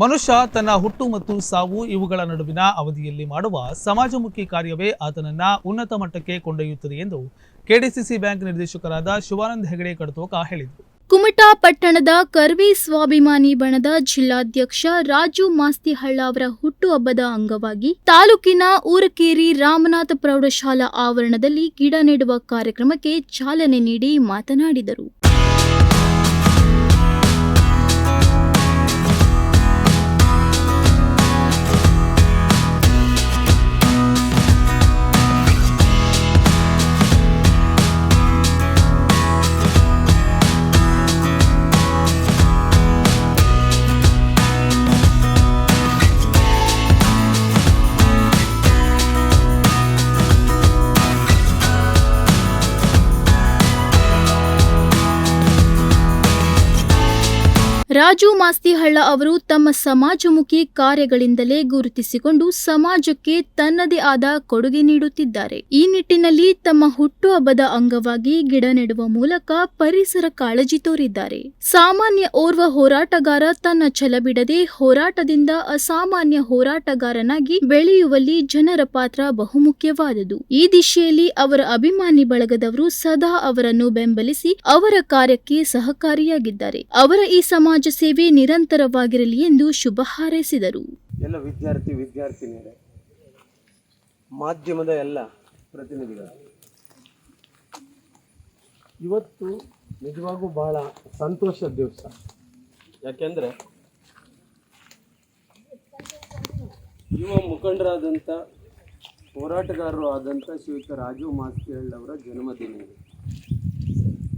ಮನುಷ್ಯ ತನ್ನ ಹುಟ್ಟು ಮತ್ತು ಸಾವು ಇವುಗಳ ನಡುವಿನ ಅವಧಿಯಲ್ಲಿ ಮಾಡುವ ಸಮಾಜಮುಖಿ ಕಾರ್ಯವೇ ಆತನನ್ನ ಉನ್ನತ ಮಟ್ಟಕ್ಕೆ ಕೊಂಡೊಯ್ಯುತ್ತದೆ ಎಂದು ಕೆಡಿಸಿಸಿ ಬ್ಯಾಂಕ್ ನಿರ್ದೇಶಕರಾದ ಶಿವಾನಂದ ಹೆಗಡೆ ಕಡತೋಕ ಹೇಳಿದರು. ಕುಮಟಾ ಪಟ್ಟಣದ ಕರ್ವಿ ಸ್ವಾಭಿಮಾನಿ ಬಣದ ಜಿಲ್ಲಾಧ್ಯಕ್ಷ ರಾಜು ಮಾಸ್ತಿಹಳ್ಳ ಅವರ ಹುಟ್ಟುಹಬ್ಬದ ಅಂಗವಾಗಿ ತಾಲೂಕಿನ ಊರಕೇರಿ ರಾಮನಾಥ ಪ್ರೌಢಶಾಲಾ ಆವರಣದಲ್ಲಿ ಗಿಡ ನೆಡುವ ಕಾರ್ಯಕ್ರಮಕ್ಕೆ ಚಾಲನೆ ನೀಡಿ ಮಾತನಾಡಿದರು. ರಾಜು ಮಾಸ್ತಿಹಳ್ಳ ಅವರು ತಮ್ಮ ಸಮಾಜಮುಖಿ ಕಾರ್ಯಗಳಿಂದಲೇ ಗುರುತಿಸಿಕೊಂಡು ಸಮಾಜಕ್ಕೆ ತನ್ನದೇ ಆದ ಕೊಡುಗೆ ನೀಡುತ್ತಿದ್ದಾರೆ. ಈ ನಿಟ್ಟಿನಲ್ಲಿ ತಮ್ಮ ಹುಟ್ಟುಹಬ್ಬದ ಅಂಗವಾಗಿ ಗಿಡ ನೆಡುವ ಮೂಲಕ ಪರಿಸರ ಕಾಳಜಿ ತೋರಿದ್ದಾರೆ. ಸಾಮಾನ್ಯ ಓರ್ವ ಹೋರಾಟಗಾರ ತನ್ನ ಛಲ ಬಿಡದೆ ಹೋರಾಟದಿಂದ ಅಸಾಮಾನ್ಯ ಹೋರಾಟಗಾರನಾಗಿ ಬೆಳೆಯುವಲ್ಲಿ ಜನರ ಪಾತ್ರ ಬಹುಮುಖ್ಯವಾದುದು. ಈ ದಿಶೆಯಲ್ಲಿ ಅವರ ಅಭಿಮಾನಿ ಬಳಗದವರು ಸದಾ ಅವರನ್ನು ಬೆಂಬಲಿಸಿ ಅವರ ಕಾರ್ಯಕ್ಕೆ ಸಹಕಾರಿಯಾಗಿದ್ದಾರೆ. ಅವರ ಈ ಸಮಾಜ ಸೇವೆ ನಿರಂತರವಾಗಿರಲಿ ಎಂದು ಶುಭ ಹಾರೈಸಿದರು ಎಲ್ಲ ವಿದ್ಯಾರ್ಥಿ, ವಿದ್ಯಾರ್ಥಿನಿಯರೇ, ಮಾಧ್ಯಮದ ಎಲ್ಲ ಪ್ರತಿನಿಧಿಗಳು, ಇವತ್ತು ನಿಜವಾಗೂ ಬಹಳ ಸಂತೋಷದ ದಿವಸ ಯಾಕೆಂದ್ರೆ ಯುವ ಮುಖಂಡರಾದಂಥ, ಹೋರಾಟಗಾರರು ಆದಂಥ ಶ್ರೀಯುತ ರಾಜು ಮಾಸ್ತಿಹಳ್ಳಿ ಅವರ ಜನ್ಮದಿನ.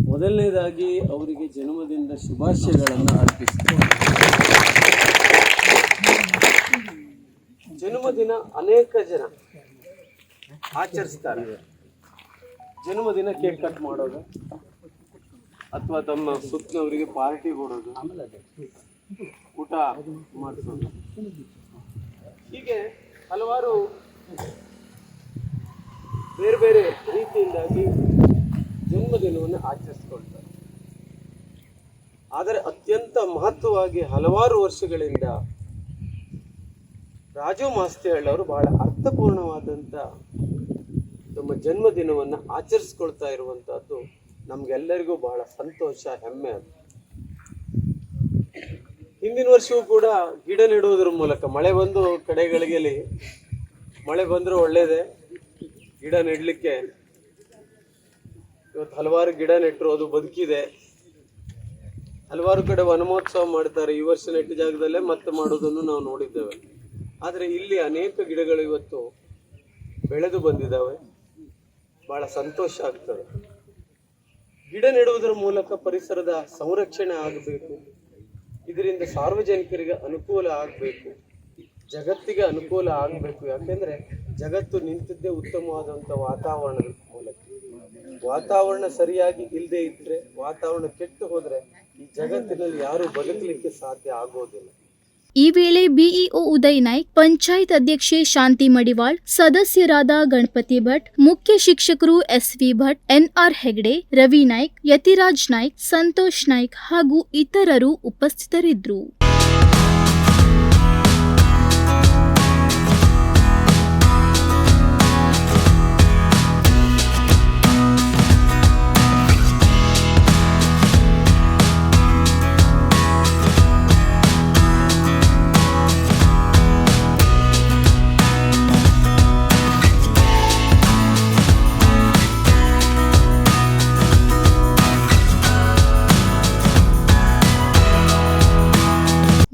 ಮೊದಲನೇದಾಗಿ ಅವರಿಗೆ ಜನ್ಮದಿನದ ಶುಭಾಶಯಗಳನ್ನು ಅರ್ಪಿಸ್ತೀನಿ. ಜನ್ಮದಿನ ಅನೇಕ ಜನ ಆಚರಿಸ್ತಾರೆ. ಜನ್ಮದಿನ ಕೇಕ್ ಕಟ್ ಮಾಡೋದು, ಅಥವಾ ತಮ್ಮ ಸುತ್ತನವರಿಗೆ ಪಾರ್ಟಿ ಕೊಡೋದು, ಊಟ ಮಾಡಿಸೋದು. ಹೀಗೆ ಹಲವಾರು ಬೇರೆ ಬೇರೆ ರೀತಿಯಿಂದಾಗಿ ಜನ್ಮದಿನವನ್ನು ಆಚರಿಸ್ಕೊಳ್ತಾರೆ. ಆದರೆ ಅತ್ಯಂತ ಮಹತ್ವವಾಗಿ ಹಲವಾರು ವರ್ಷಗಳಿಂದ ರಾಜು ಮಾಸ್ತಿಹಳ್ಳಿ ಅವರು ಬಹಳ ಅರ್ಥಪೂರ್ಣವಾದಂಥ ತಮ್ಮ ಜನ್ಮದಿನವನ್ನು ಆಚರಿಸ್ಕೊಳ್ತಾ ಇರುವಂಥದ್ದು ನಮ್ಗೆಲ್ಲರಿಗೂ ಬಹಳ ಸಂತೋಷ, ಹೆಮ್ಮೆ ಅದು. ಹಿಂದಿನ ವರ್ಷವೂ ಕೂಡ ಗಿಡ ನೆಡುವುದರ ಮೂಲಕ ಮಳೆ ಬಂದು ಕಡೆಗಳಿಗೆಲಿ ಮಳೆ ಬಂದರೂ ಒಳ್ಳೇದೇ, ಗಿಡ ನೆಡಲಿಕ್ಕೆ ಇವತ್ತು ಹಲವಾರು ಗಿಡ ನೆಟ್ಟರು ಅದು ಬದುಕಿದೆ. ಹಲವಾರು ಕಡೆ ವನಮಹೋತ್ಸವ ಮಾಡ್ತಾರೆ. ಈ ವರ್ಷ ನೆಟ್ಟ ಜಾಗದಲ್ಲೇ ಮತ್ತೆ ಮಾಡೋದನ್ನು ನಾವು ನೋಡಿದ್ದೇವೆ. ಆದರೆ ಇಲ್ಲಿ ಅನೇಕ ಗಿಡಗಳು ಇವತ್ತು ಬೆಳೆದು ಬಂದಿದ್ದಾವೆ. ಬಹಳ ಸಂತೋಷ ಆಗ್ತದೆ. ಗಿಡ ನೆಡುವುದರ ಮೂಲಕ ಪರಿಸರದ ಸಂರಕ್ಷಣೆ ಆಗಬೇಕು. ಇದರಿಂದ ಸಾರ್ವಜನಿಕರಿಗೆ ಅನುಕೂಲ ಆಗಬೇಕು. ಜಗತ್ತಿಗೆ ಅನುಕೂಲ ಆಗಬೇಕು. ಯಾಕೆಂದ್ರೆ ಜಗತ್ತು ನಿಂತಿದ್ದೇ ಉತ್ತಮವಾದಂಥ ವಾತಾವರಣದ ಮೂಲಕ ವಾತಾವರಣ ಸರಿಯಾಗಿ ಇಲ್ಲದೆ ಇದ್ರೆ, ವಾತಾವರಣ ಕೆಟ್ಟು ಹೋದ್ರೆ ಈ ಜಗತ್ತಿನಲ್ಲಿ ಯಾರು ಬದುಕಲಿಕ್ಕೆ ಸಾಧ್ಯ ಆಗೋದಿಲ್ಲ. ಈ ವೇಳೆ ಬಿಇಒ ಉದಯ್ ನಾಯ್ಕ್, ಪಂಚಾಯತ್ ಅಧ್ಯಕ್ಷೆ ಶಾಂತಿ ಮಡಿವಾಳ್, ಸದಸ್ಯರಾದ ಗಣಪತಿ ಭಟ್, ಮುಖ್ಯ ಶಿಕ್ಷಕರು S V Bhat, N R Hegde, Ravi Naik, Yathiraj Naik, Santosh Naik ಹಾಗೂ ಇತರರು ಉಪಸ್ಥಿತರಿದ್ದರು.